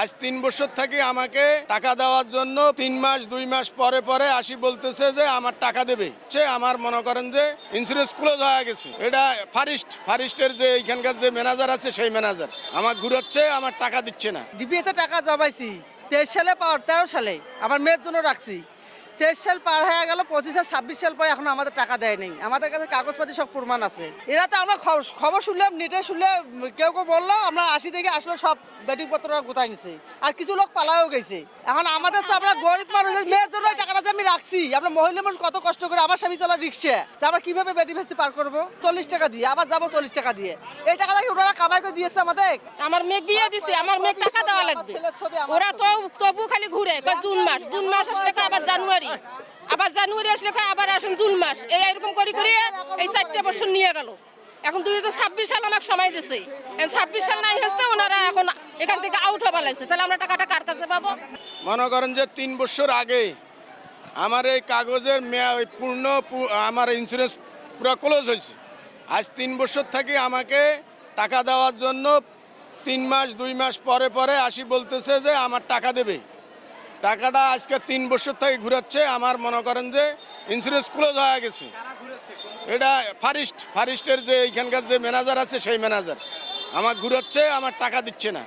আজ তিন বছর থেকে আমাকে টাকা দেওয়ার জন্য তিন মাস, দুই মাস পরে পরে আসি বলতেছে যে আমার টাকা দেবে। সে আমার মনে করেন যে ইন্স্যুরেন্স ক্লোজ হয়ে গেছে। এটা ফারিস্ট, ফারিস্টের যে এইখানকার যে ম্যানেজার আছে সেই ম্যানেজার আমার ঘুরাচ্ছে, আমার টাকা দিচ্ছে না। ডিপিএস টাকা জমাইছি, তেইশ সালে পাওয়ার তেরো সালে। আমার মেয়ের জন্য রাখছি। তেইশ সাল পার হয়ে গেল পঁচিশ সাল ছাব্বিশ সাল পরে এখন আমাদের টাকা দেয় নেই। আমাদের কাছে কাগজপাতি সব প্রমাণ আছে। এরা তো আমরা খব- খবর শুনলাম নেটে শুনলে কেউ কেউ বলল আমরা আসি থেকে আসলে সব ব্যাটিং পত্র গোতায় নিছে। আর কিছু লোক পালাও গেছে। এখন আমাদের তো আমরা গরিব মানুষ মেয়ের জন্য টাকাটা যে আমি রাখছি। আমরা মহিলা মানুষ কত কষ্ট করে আমার স্বামী চালা রিক্সা। তা আমরা কীভাবে বেটি ভেস্তি পার করব? চল্লিশ টাকা দিয়ে আবার যাব চল্লিশ টাকা দিয়ে। এই টাকাটা কি ওনারা কামাই করে দিয়েছে আমাদের? আমার মেয়ে বিয়ে দিছে আমার মেয়ে টাকা দেওয়া লাগবে। ওরা তো তবু খালি ঘুরে জুন মাস জুন মাস আসলে আবার জানুয়ারি। আবার জানুয়ারি আসলে আবার আসুন জুন মাস। এই এরকম করে করে এই চারটে বছর নিয়ে গেল। এখন দুই হাজার ছাব্বিশ সাল আমাকে সময় দিছে। ছাব্বিশ সাল নাই হচ্ছে ওনারা এখন এখান থেকে আউট হবার লাগছে। তাহলে আমরা টাকাটা কার কাছে পাবো? মনে করেন যে তিন বছর আগে আমার এই কাগজের পূর্ণ আমার ইন্স্যুরেন্স পুরো ক্লোজ হয়েছে। আজ তিন বছর থেকে আমাকে টাকা দেওয়ার জন্য তিন মাস, দুই মাস পরে পরে আসি বলতেছে যে আমার টাকা দেবে। টাকাটা আজকে তিন বছর থেকে ঘুরাচ্ছে। আমার মনে করেন যে ইন্স্যুরেন্স ক্লোজ হয়ে গেছে। এটা ফারিস্ট। ফারিস্টের যে এইখানকার যে ম্যানেজার আছে সেই ম্যানেজার আমার ঘুরাচ্ছে আমার টাকা দিচ্ছে না।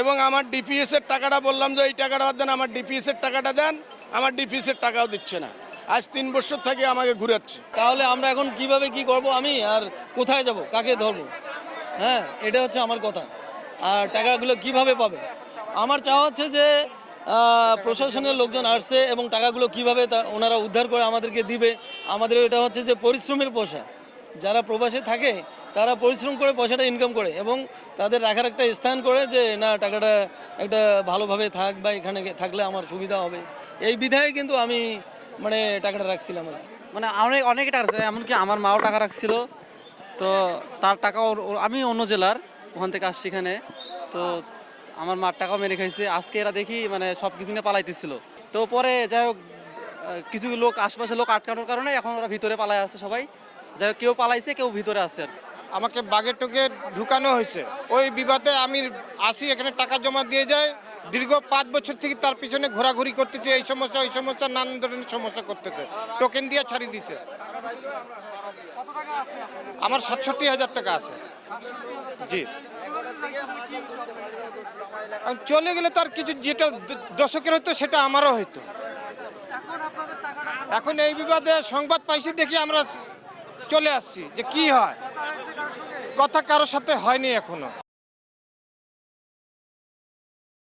এবং আমার ডিপিএসের টাকাটা বললাম যে এই টাকাটা দেন আমার ডিপিএসের টাকাটা দেন আমার ডিপিএস এর টাকাও দিচ্ছে না। আজ তিন বছর থেকে আমাকে ঘুরাচ্ছে। তাহলে আমরা এখন কীভাবে কি করব আমি? আর কোথায় যাব? কাকে ধরবো? হ্যাঁ এটা হচ্ছে আমার কথা। আর টাকাগুলো কীভাবে পাবে? আমার চাওয়া হচ্ছে যে প্রশাসনের লোকজন আসছে এবং টাকাগুলো কীভাবে তা- ওনারা উদ্ধার করে আমাদেরকে দিবে? আমাদের এটা হচ্ছে যে পরিশ্রমের পয়সা। যারা প্রবাসে থাকে, তারা পরিশ্রম করে পয়সাটা ইনকাম করে এবং তাদের রাখার একটা স্থান করে যে, না, টাকাটা একটা ভালোভাবে থাক বা এখানে থাকলে আমার সুবিধা হবে। এই বিধায় কিন্তু আমি মানে টাকাটা রাখছিলাম। মানে অনেক, অনেকে টাকা রাখছে, এমনকি আমার মাও টাকা রাখছিল। তো তার টাকা আমি অন্য জেলার, ওখান থেকে আসছি এখানে। তো আমার মার টাকাও মেরে খাইছে। আজকে এরা দেখি মানে সব কিছু নিয়ে পালাইতেছিল। তো পরে যাই হোক কিছু লোক আশপাশে লোক আটকানোর কারণে এখন ওরা ভিতরে পালায় আছে সবাই। যাই হোক, কেউ পালাইছে, কেউ ভিতরে আছে আমাকে বাগে টোকে ঢুকানো হয়েছে। ওই বিবাদে আমি আসি, এখানে টাকা জমা দিয়ে যায়। দীর্ঘ পাঁচ বছর থেকে তার পিছনে ঘোরাঘুরি করতেছে, এই সমস্যা, ওই সমস্যা, নানান ধরনের সমস্যা করতেছে। টোকেন দিয়ে ছাড়ি দিছে। আমার সাতষট্টি হাজার টাকা আছে। জি। আর চলে গেলে তার কিছু যেটা দ- দশকের হতো সেটা আমারও হইতো। এখন এই বিবাদে সংবাদ পাইছি দেখি আমরা চলে আসছি যে কি হয়। কথা কারোর সাথে হয়নি এখনও।